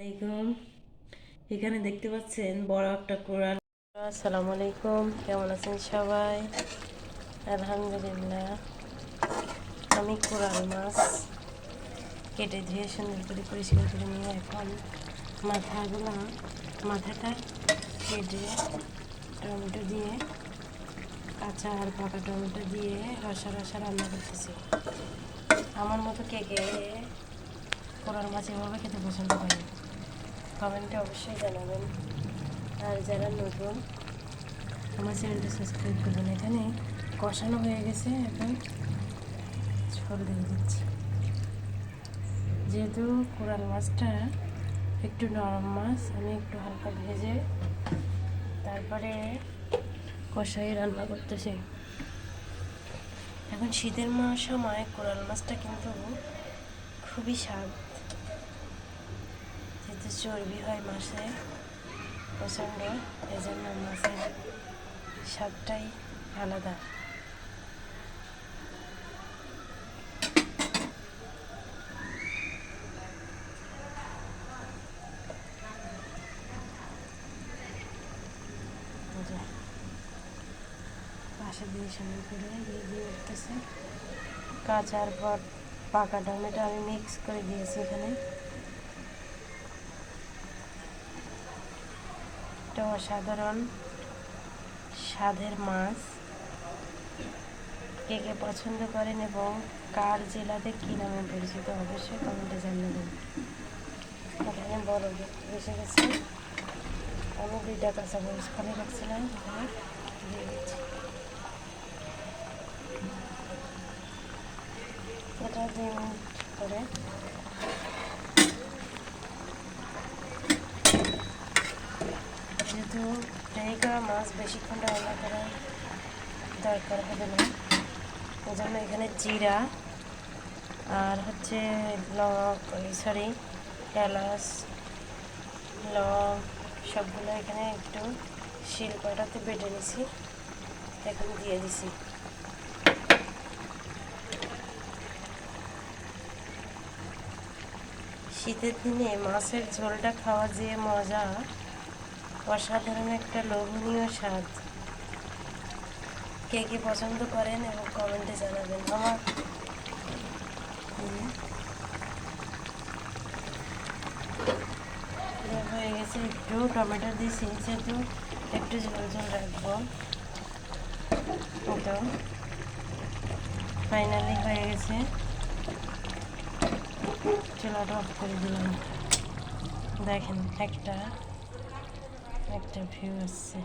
আলাইকুম। এখানে দেখতে পাচ্ছেন বড় একটা কোরআন। আসসালামু আলাইকুম, কেমন আছেন সবাই? আলহামদুলিল্লাহ। আমি কোরাল মাছ কেটে ধুয়ে সুন্দর করে পরিষ্কার করে নিয়ে এখন মাথাগুলো, মাথাটা কেটে টমেটো দিয়ে, কাঁচা আর পাকা টমেটো দিয়ে রসা রসা রান্না করতেছি। আমার মতো কে কে কোরাল মাছ এভাবে খেতে পছন্দ করেন কমেন্টে অবশ্যই জানাবেন। আর যারা নতুন, আমার চ্যানেলটা সাবস্ক্রাইব করবেন। এখানে কষানো হয়ে গেছে, এখন ঝোল দিয়ে দিচ্ছি। যেহেতু কোরাল মাছটা একটু নরম মাছ, আমি একটু হালকা ভেজে তারপরে কষাই রান্না করতেছি। এখন শীতের সময় কোরাল মাছটা কিন্তু খুবই স্বাদ। চর্বি হয় মাছে প্রচণ্ড এই জন্য মাছের স্বাদটাই আলাদা। পাশে দিয়ে সুন্দর করে দিয়ে দিয়ে উঠতেছে। কাঁচার পর পাকা টমেটো আমি মিক্স করে দিয়েছি এখানে। একটা অসাধারণ স্বাদের মাছ। কে কে পছন্দ করেন এবং কার জেলাতে কী নামে পরিচিত অবশ্যই কমেন্টে জানাবেন এখানে বড় এসে গেছে। আমি দুইটা কাঁচা মরিচ ফলে রাখছিলাম এটা মিনিট করে যেহেতু ফ্রাই করা, মাছ বেশিক্ষণ রান্না করার দরকার হবে না। ওই জন্য এখানে জিরা আর হচ্ছে লং সরি এলাচ, লং সবগুলো এখানে একটু শিল পাটাতে বেটে নিছি। এখন দিয়ে দিছি। শীতের দিনে মাছের ঝোলটা খাওয়া যে মজা অসাধারণ একটা লোভনীয় স্বাদ। কে কে পছন্দ করেন এবং কমেন্টে জানাবেন। আমার। হয়ে গেছে একটু টমেটো দিয়েছি যেহেতু একটু ঝোল ঝোল রাখব। তো ফাইনালি হয়ে গেছে। চুলাটা অফ করে দিলাম। দেখেন একটা একটা ভিউ আসছে